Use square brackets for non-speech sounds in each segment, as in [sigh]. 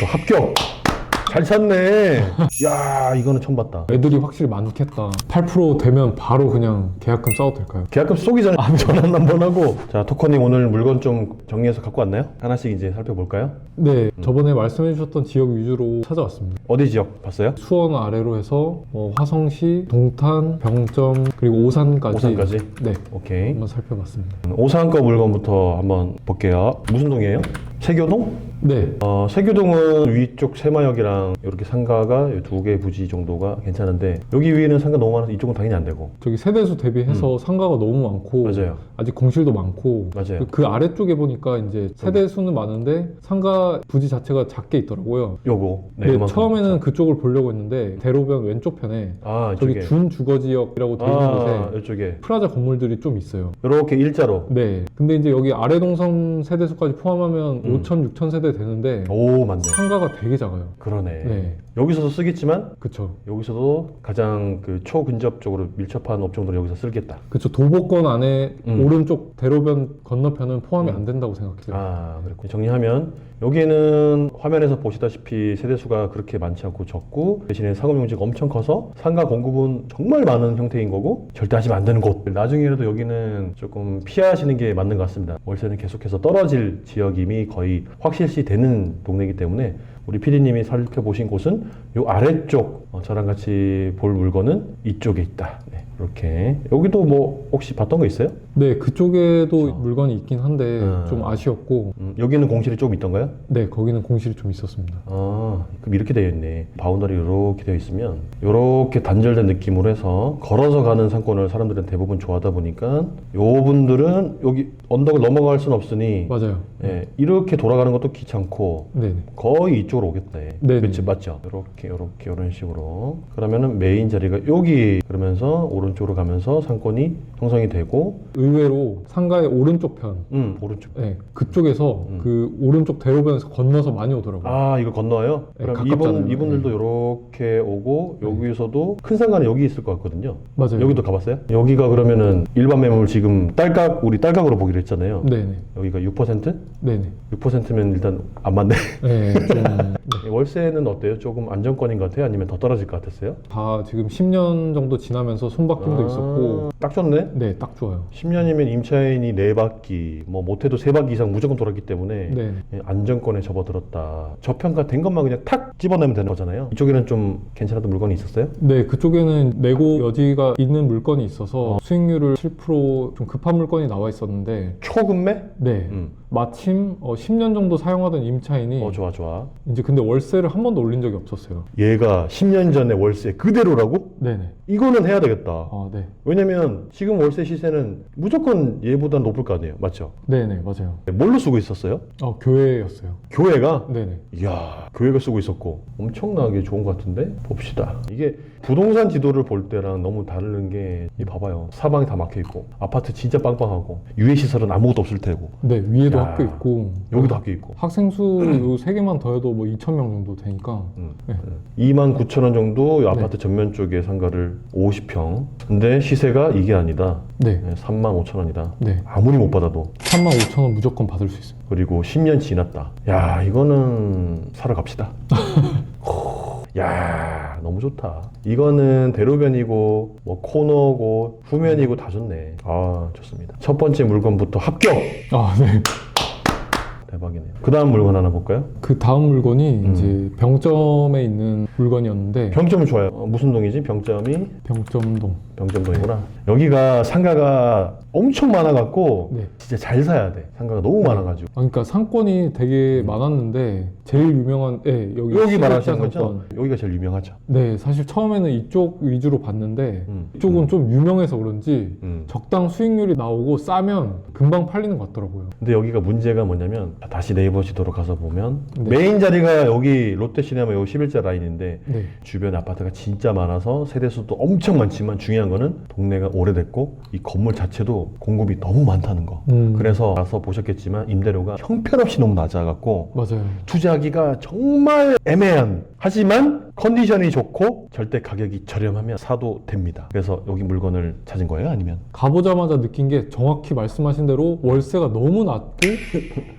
또 합격! 잘 찼네. 야, 이거는 처음 봤다. 애들이 확실히 많겠다. 8% 되면 바로 그냥 계약금 싸워도 될까요? 계약금 쏘기 전에 [laughs] 전화 한번 하고. 자, 토커님 오늘 물건 좀 정리해서 갖고 왔나요? 하나씩 이제 살펴볼까요? 네, 저번에 말씀해 주셨던 지역 위주로 찾아왔습니다. 어디 지역 봤어요? 수원 아래로 해서 뭐 화성시, 동탄, 병점 그리고 오산까지 오산까지? 네, 오케이. 한번 살펴봤습니다. 오산 거 물건부터 한번 볼게요. 무슨 동이에요? 세교동? 네, 어, 세교동은 위쪽 세마역이랑 이렇게 상가가 두 개 부지 정도가 괜찮은데 여기 위에는 상가 너무 많아서 이쪽은 당연히 안 되고 저기 세대수 대비해서 상가가 너무 많고 음. 맞아요. 아직 공실도 많고 맞아요. 그 아래쪽에 보니까 이제 세대 수는 많은데 상가 부지 자체가 작게 있더라고요. 요거 네, 그만큼. 처음에는 그쪽을 보려고 했는데 대로변 왼쪽 편에 아 저기 이쪽에 준 주거 지역이라고 돼 있는 아 곳에 이쪽에 프라자 건물들이 좀 있어요. 이렇게 일자로 네. 근데 이제 여기 아래 동선 세대 수까지 포함하면 음. 5천, 6천 세대 되는데 오 맞네 상가가 되게 작아요. 그러네 네. 여기서도 쓰겠지만 그쵸. 여기서도 가장 그 초근접적으로 밀접한 업종들은 여기서 쓸겠다 그쵸. 도보권 안에 음. 오른쪽 대로변 건너편은 포함이 음. 안 된다고 생각해요. 아 그렇고 정리하면 여기는 화면에서 보시다시피 세대수가 그렇게 많지 않고 적고 대신에 상업용지가 엄청 커서 상가 공급은 정말 많은 형태인 거고 절대 안 되는 곳 나중에라도 여기는 조금 피하시는 게 맞는 것 같습니다 월세는 계속해서 떨어질 지역임이 거의 확실시 되는 동네이기 때문에 우리 PD님이 살펴보신 곳은 요 아래쪽 어, 저랑 같이 볼 물건은 이쪽에 있다 네, 이렇게 여기도 뭐 혹시 봤던 거 있어요? 네, 그쪽에도 그쵸. 물건이 있긴 한데 음. 좀 아쉬웠고 음, 여기는 공실이 조금 있던가요? 네, 거기는 공실이 좀 있었습니다. 아, 그럼 이렇게 되어 있네. 바운더리 이렇게 되어 있으면 이렇게 단절된 느낌으로 해서 걸어서 가는 상권을 사람들은 대부분 좋아하다 보니까 요 분들은 여기 언덕을 넘어갈 순 없으니 맞아요. 예, 이렇게 돌아가는 것도 귀찮고 네네. 거의 이쪽으로 오겠네. 네네. 그렇지 맞죠? 이렇게 이렇게 이런 식으로 그러면은 메인 자리가 여기 그러면서 오른쪽으로 가면서 상권이 형성이 되고 의외로 상가의 오른쪽 편, 음 오른쪽 네, 그쪽에서 음. 그 오른쪽 대로변에서 건너서 많이 오더라고요. 아 이거 건너요? 네, 그럼 가깝잖아요. 이분 이분들도 이렇게 오고 네. 여기서도 큰 상가는 여기 있을 것 같거든요. 맞아요. 여기도 가봤어요? 여기가 그러면은 일반 매물 지금 딸깍 우리 딸깍으로 보기로 했잖아요. 네네. 여기가 6%? 네네. 6%면 일단 안 맞네. 네, 좀, [laughs] 네. 월세는 어때요? 조금 안정권인 것 같아요? 아니면 더 떨어질 것 같았어요? 다 지금 10년 정도 지나면서 손바뀜도 아, 있었고, 딱 좋네. 네, 딱 좋아요. 10년 이면 임차인이 4바퀴, 뭐 못해도 3바퀴 이상 무조건 돌았기 때문에 네. 예, 안정권에 접어들었다. 저평가 된 것만 그냥 탁 집어내면 되는 거잖아요. 이쪽에는 좀 괜찮았던 물건이 있었어요? 네, 그쪽에는 내고 여지가 있는 물건이 있어서 수익률을 7%좀 급한 물건이 나와 있었는데, 초급매? 네. 음. 마침 어, 10년 정도 사용하던 임차인이 어 좋아 좋아. 이제 근데 월세를 한 번도 올린 적이 없었어요. 얘가 10년 전에 월세 그대로라고? 네네. 이거는 해야 되겠다. 아, 네. 왜냐면 지금 월세 시세는 무조건 얘보다 높을 거 아니에요. 맞죠? 네네, 맞아요. 뭘로 쓰고 있었어요? 어, 교회였어요. 교회가? 네네. 이야, 교회가 쓰고 있었고 엄청나게 좋은 것 같은데 봅시다. 이게 부동산 지도를 볼 때랑 너무 다른 게, 이 봐봐요. 사방이 다 막혀 있고 아파트 진짜 빵빵하고 유해 시설은 아무것도 없을 테고 네, 위에도 야, 학교 있고. 여기도 학교 있고. 학생 수요세 [clears throat] 개만 더해도 뭐 2천 명 정도 되니까. 음. 네. 2만 9천 원 정도 이 아파트 전면 쪽에 상가를 50평. 근데 시세가 이게 아니다. 네. 3만 5천 원이다. 네. 아무리 못 받아도 3만 5천 원 무조건 받을 수 있습니다. 그리고 10년 지났다. 야 이거는 사러 갑시다. 호, 야 너무 좋다. 이거는 대로변이고 뭐 코너고 후면이고 다 좋네. 아 좋습니다. 첫 번째 물건부터 합격. 아, 네. 대박이네요. 그 다음 물건 하나 볼까요? 그 다음 물건이 음. 이제 병점에 있는 물건이었는데 병점이 좋아요. 어, 무슨 동이지? 병점이 병점동. 병점동이구나. 여기가 상가가 엄청 많아갖고 네. 진짜 잘 사야 돼. 상가가 너무 많아가지고. 아, 그러니까 상권이 되게 많았는데 제일 유명한 네, 여기 여기 11자 말하시는 상권. 거죠? 여기가 제일 유명하죠. 네, 사실 처음에는 이쪽 위주로 봤는데 음. 이쪽은 음. 좀 유명해서 그런지 음. 적당 수익률이 나오고 싸면 금방 팔리는 것 같더라고요. 근데 여기가 문제가 뭐냐면 다시 네이버 지도로 가서 보면 네. 메인 자리가 여기 롯데시네마 여기 11자 라인인데 있는데 네. 주변에 아파트가 진짜 많아서 세대수도 엄청 많지만 중요한 거는 동네가 오래됐고 이 건물 자체도 공급이 너무 많다는 거. 음. 그래서 가서 보셨겠지만 임대료가 형편없이 너무 낮아갖고 맞아요. 투자하기가 정말 애매한 하지만 컨디션이 좋고 절대 가격이 저렴하면 사도 됩니다. 그래서 여기 물건을 찾은 거예요? 아니면? 가보자마자 느낀 게 정확히 말씀하신 대로 월세가 너무 낮고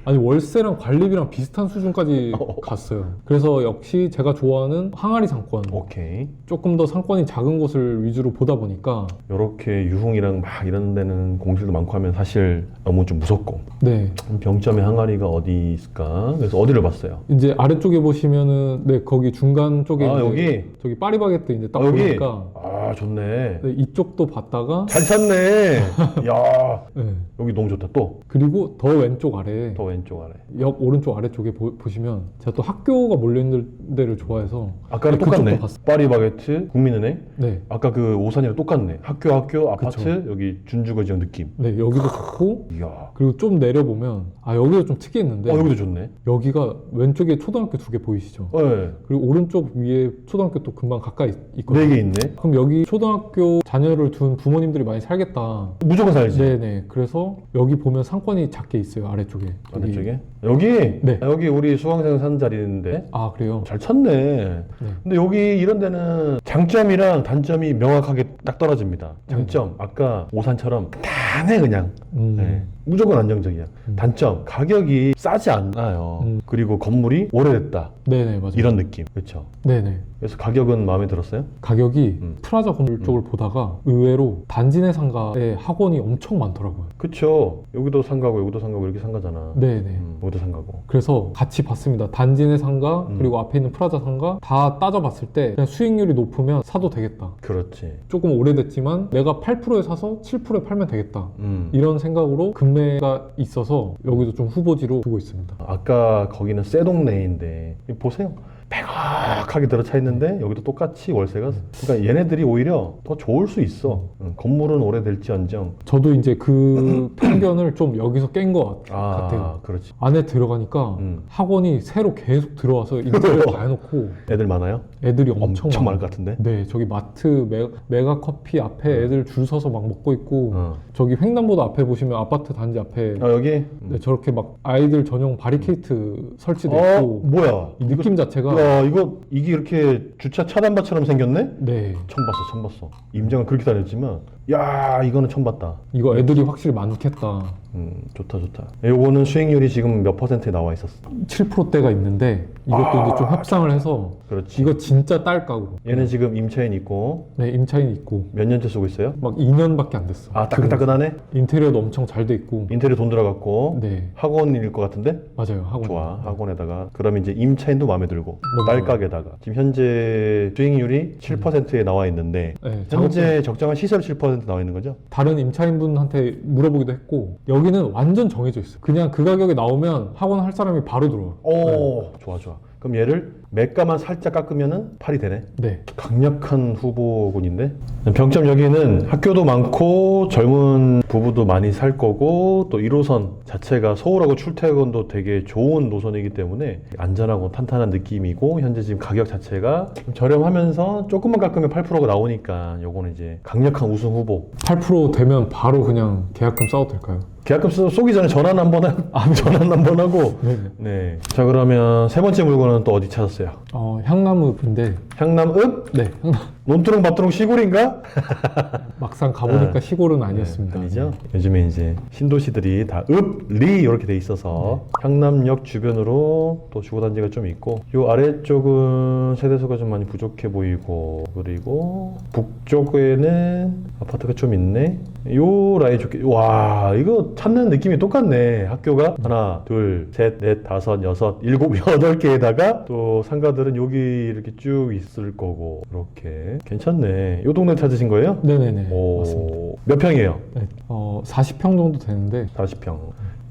아니 월세랑 관리비랑 비슷한 수준까지 [laughs] 어. 갔어요. 그래서 역시 제가 좋아하는 항아리 상권 오케이. 조금 더 상권이 작은 곳을 위주로 보다 보니까 이렇게 유흥이랑 막 이런 데는 공실도 많고 하면 사실 너무 좀 무섭고 네 병점의 항아리가 어디 있을까? 그래서 어디를 봤어요? 이제 아래쪽에 보시면은 네 거기 중간 쪽에 아 이제 여기? 저기 파리바게뜨 이제 딱 아, 여기? 보니까 아 좋네. 네, 이쪽도 봤다가 잘 찾네. [laughs] 야 네. 여기 너무 좋다. 또더 그리고 더 왼쪽 아래 왼쪽 아래. 옆 오른쪽 아래쪽에 보, 시면 제가 또 학교가 몰려있는 데를 좋아해서 아까랑 네, 그쪽도 똑같네. 봤어요. 파리바게트, 국민은행. 네, 아까 그 오산이랑 똑같네. 학교, 학교, 아파트. 여기 준주거 지역 느낌. 네 여기도 좋고 이야. 그리고 좀 내려보면 아 여기도 좀 특이했는데 어 여기도 좋네. 여기가 왼쪽에 초등학교 두 개 보이시죠? 네. 그리고 오른쪽 위에 초등학교 또 금방 가까이 있거든요. 네 개 있네. 그럼 여기 초등학교 자녀를 둔 부모님들이 많이 살겠다. 무조건 살지. 네네. 그래서 여기 보면 상권이 작게 있어요 아래쪽에. 아래쪽에? 여기? 네. 아, 여기 우리 수강생 사는 자리인데. 아 그래요? 잘 찾네. 네. 근데 여기 이런 데는 장점이랑 단점이 명확하게 딱 떨어집니다. 장점, 아까 오산처럼 단해 그냥. 음. 네. 무조건 안정적이야. 음. 단점, 가격이 싸지 않아요. 음. 그리고 건물이 오래됐다. 네네 맞아요. 이런 느낌. 그렇죠. 네네. 그래서 가격은 마음에 들었어요? 가격이 음. 프라자 건물 쪽을 보다가 의외로 단지 내 상가에 학원이 엄청 많더라고요. 그쵸. 여기도 상가고 여기도 상가고 이렇게 상가잖아. 네네. 음, 여기도 상가고. 그래서 같이 봤습니다. 단지 내 상가 음. 그리고 앞에 있는 프라자 상가 다 따져봤을 때 그냥 수익률이 높으면 사도 되겠다. 그렇지. 조금 오래됐지만 내가 8%에 사서 7%에 팔면 되겠다. 음. 이런 생각으로 금 매가 있어서 여기도 좀 후보지로 두고 있습니다. 아까 거기는 새 동네인데 이 보세요. 백악하게 들어차 있는데 여기도 똑같이 월세가 그러니까 얘네들이 오히려 더 좋을 수 있어. 응, 건물은 오래될지언정. 저도 이제 그 [clears throat] 편견을 좀 여기서 깬 것 아, 같아요. 그렇지. 안에 들어가니까 음. 학원이 새로 계속 들어와서 인테리어 다 해놓고 애들 많아요? 애들이 엄청, 엄청 많을 많아요. 것 같은데. 네, 저기 마트 메, 메가 커피 앞에 애들 줄 서서 막 먹고 있고 어. 저기 횡단보도 앞에 보시면 아파트 단지 앞에 아 여기. 네, 저렇게 막 아이들 전용 바리케이트 설치돼 어 있고 뭐야? 이 느낌 자체가 야 이거 이게 이렇게 주차 차단바처럼 생겼네? 네 처음 봤어, 처음 봤어. 임장은 그렇게 다녔지만, 야 이거는 처음 봤다. 이거 애들이 확실히 많겠다 음, 좋다, 좋다. 요거는 수익률이 지금 몇 퍼센트에 나와 있었어? 7%대가 있는데 이것도 아, 이제 좀 협상을 해서 그렇지. 이거 진짜 딸 가구 얘는 지금 임차인 있고 네 임차인 있고 몇 년째 쓰고 있어요? 막 2년밖에 안 됐어 아 따끈따끈하네? 인테리어도 엄청 잘 돼 있고 인테리어 돈 들어갔고 네 학원일 것 같은데? 맞아요 학원 좋아 학원에다가 그럼 이제 임차인도 마음에 들고 너무 딸가게다가 지금 현재 수익률이 7%에 나와 있는데 네, 현재 적정한 시설 7% 나와 있는 거죠? 다른 임차인분한테 물어보기도 했고 여기 는 완전 정해져 있어요 그냥 그 가격에 나오면 학원 할 사람이 바로 들어와요 오 좋아 좋아. 그럼 얘를 매가만 살짝 깎으면은 팔이 되네 네 강력한 후보군인데 병점 여기는 학교도 많고 젊은 부부도 많이 살 거고 또 1호선 자체가 서울하고 출퇴근도 되게 좋은 노선이기 때문에 안전하고 탄탄한 느낌이고 현재 지금 가격 자체가 좀 저렴하면서 조금만 깎으면 8%가 나오니까 요거는 이제 강력한 우승 후보 8% 되면 바로 그냥 계약금 싸도 될까요? 계약금 쓰- 쏘기 전에 전환 한번 하, 전환 한번 하고 네. 네. 자 그러면 세 번째 물건은 또 어디 찾았어요? 어, 향나무인데 향남읍? 네 향나- 논두렁 밭두렁 시골인가? [laughs] 막상 가보니까 네. 시골은 아니었습니다. 네, 아니죠. 요즘에 이제 신도시들이 다 읍, 리 이렇게 돼 있어서 향남역 주변으로 또 주거단지가 좀 있고 요 아래쪽은 세대수가 좀 많이 부족해 보이고 그리고 북쪽에는 아파트가 좀 있네. 요 라인 좋게 와 이거 찾는 느낌이 똑같네. 학교가 하나, 둘, 셋, 넷, 다섯, 여섯, 일곱, [laughs] 여덟 개에다가 또 상가들은 여기 이렇게 쭉 있을 거고 이렇게 괜찮네. 요 동네 찾으신 거예요? 네네네 맞습니다. 오, 몇 평이에요? 네, 어, 40평 정도 되는데 40평.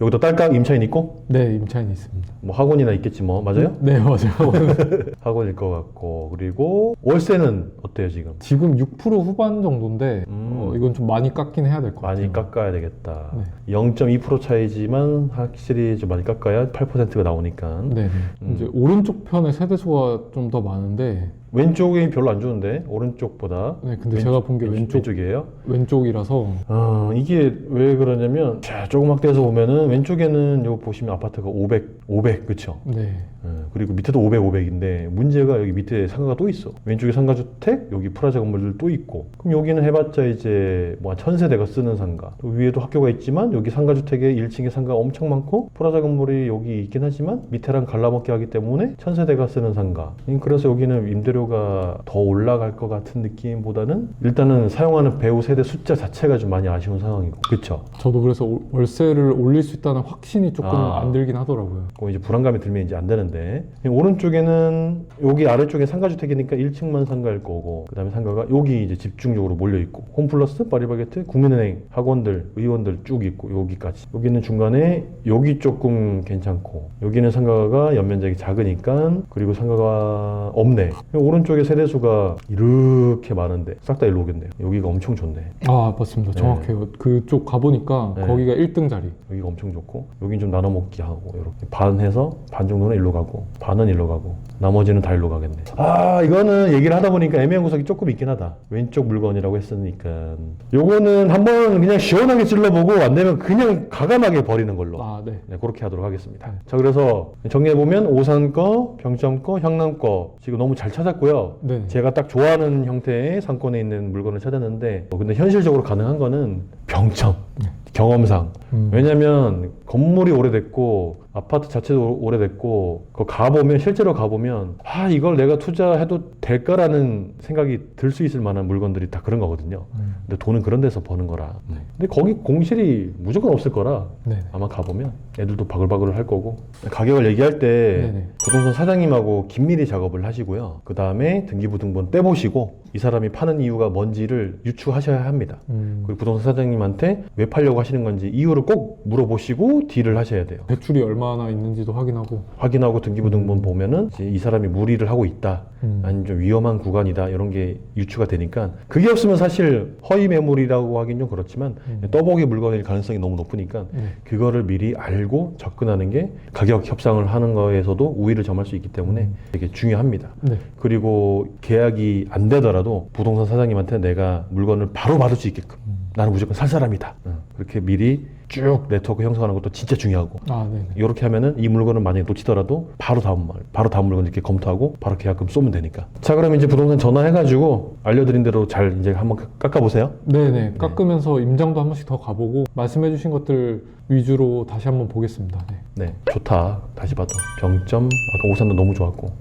여기도 딸깍 임차인 있고 네 임차인이 있습니다. 뭐 학원이나 있겠지 뭐 맞아요? 네 맞아요. [laughs] 학원일 것 같고 그리고 월세는 어때요 지금? 지금 6% 후반 정도인데 음. 어, 이건 좀 많이 깎긴 해야 될 것 같아요. 많이 깎아야 되겠다. 네. 0.2% 차이지만 확실히 좀 많이 깎아야 8%가 나오니까. 네. 음. 이제 오른쪽 편에 세대수가 좀 더 많은데 왼쪽이 별로 안 좋은데 오른쪽보다 네, 근데 왼- 제가 본 게 왼쪽 왼쪽이에요. 왼쪽이라서 어, 이게 왜 그러냐면 자 조그맣게해서 보면은 왼쪽에는 요 보시면 아파트가 500, 500 그쵸? 네. 어, 그리고 밑에도 500, 500인데 문제가 여기 밑에 상가가 또 있어. 왼쪽에 상가주택, 여기 프라자 건물들 또 있고. 그럼 여기는 해봤자 이제 뭐 한 천세대가 쓰는 상가. 또 위에도 학교가 있지만 여기 상가주택에 1층에 상가가 엄청 많고 프라자 건물이 여기 있긴 하지만 밑에랑 갈라먹게 하기 때문에 천세대가 쓰는 상가. 음, 그래서 여기는 임대료 가 더 올라갈 것 같은 느낌보다는 일단은 사용하는 배우 세대 숫자 자체가 좀 많이 아쉬운 상황이고. 그쵸? 저도 그래서 올- 월세를 올릴 수 있다는 확신이 조금 아. 안 들긴 하더라고요. 그 이제 불안감이 들면 이제 안 되는데 오른쪽에는 여기 아래쪽에 상가주택이니까 1층만 상가일 거고 그다음에 상가가 여기 이제 집중적으로 몰려 있고 홈플러스 파리바게트 국민은행 학원들 의원들 쭉 있고 여기까지 여기는 중간에 여기 조금 괜찮고 여기는 상가가 연면적이 작으니까 그리고 상가가 없네 오른쪽에 세대수가 이렇게 많은데 싹 다 일로 오겠네요 여기가 엄청 좋네 아 맞습니다. 네. 정확해요. 그쪽 가보니까 네. 거기가 1등 자리. 여기가 엄청 좋고 여긴 좀 나눠 먹기 하고 이렇게 반 해서 반 정도는 일로 가고 반은 일로 가고 나머지는 다 일로 가겠네 아 이거는 얘기를 하다 보니까 애매한 구석이 조금 있긴 하다 왼쪽 물건이라고 했으니까 요거는 한번 그냥 시원하게 찔러보고 안 되면 그냥 가감하게 버리는 걸로 아 네. 네, 그렇게 하도록 하겠습니다. 자, 그래서 정리해 보면 오산 거, 병점 거, 향남 거 지금 너무 잘 찾았고 요. 네. 제가 딱 좋아하는 형태의 상권에 있는 물건을 찾았는데 어, 근데 현실적으로 가능한 거는 병점, 네. 경험상. 음. 왜냐면 건물이 오래됐고 아파트 자체도 오- 오래됐고 그 가보면 실제로 가보면 아 이걸 내가 투자해도 될까라는 생각이 들 수 있을 만한 물건들이 다 그런 거거든요. 음. 근데 돈은 그런 데서 버는 거라. 근데 거기 공실이 무조건 없을 거라 네. 아마 가보면 애들도 바글바글 할 거고 가격을 얘기할 때 네네. 부동산 사장님하고 긴밀히 작업을 하시고요 그 다음에 등기부등본 떼보시고 이 사람이 파는 이유가 뭔지를 유추하셔야 합니다 음. 그리고 부동산 사장님한테 왜 팔려고 하시는 건지 이유를 꼭 물어보시고 딜을 하셔야 돼요 대출이 얼마나 있는지도 확인하고. 확인하고 등기부등본 보면은 이제 이 사람이 무리를 하고 있다 음. 아니면 좀 위험한 구간이다 이런 게 유추가 되니까 그게 없으면 사실 허위 매물이라고 하긴 좀 그렇지만 음. 떠보기 물건일 가능성이 너무 높으니까 네. 그거를 미리 알고 접근하는 게 가격 협상을 하는 거에서도 우위를 점할 수 있기 때문에 음. 되게 중요합니다. 네. 그리고 계약이 안 되더라도 부동산 사장님한테 내가 물건을 바로 받을 수 있게끔 음. 나는 무조건 살 사람이다. 응. 그렇게 미리 쭉 네트워크 형성하는 것도 진짜 중요하고 아 네. 이렇게 하면은 이 물건을 만약에 놓치더라도 바로 다음 말, 바로 다음 물건 이렇게 검토하고 바로 계약금 쏘면 되니까. 자, 그럼 이제 부동산 전화해가지고 알려드린 대로 잘 이제 한번 깎아보세요. 네네. 깎으면서 임장도 한 번씩 더 가보고 말씀해주신 것들 위주로 다시 한번 보겠습니다. 네. 네, 좋다. 다시 봐도 병점 아까 오산도 너무 좋았고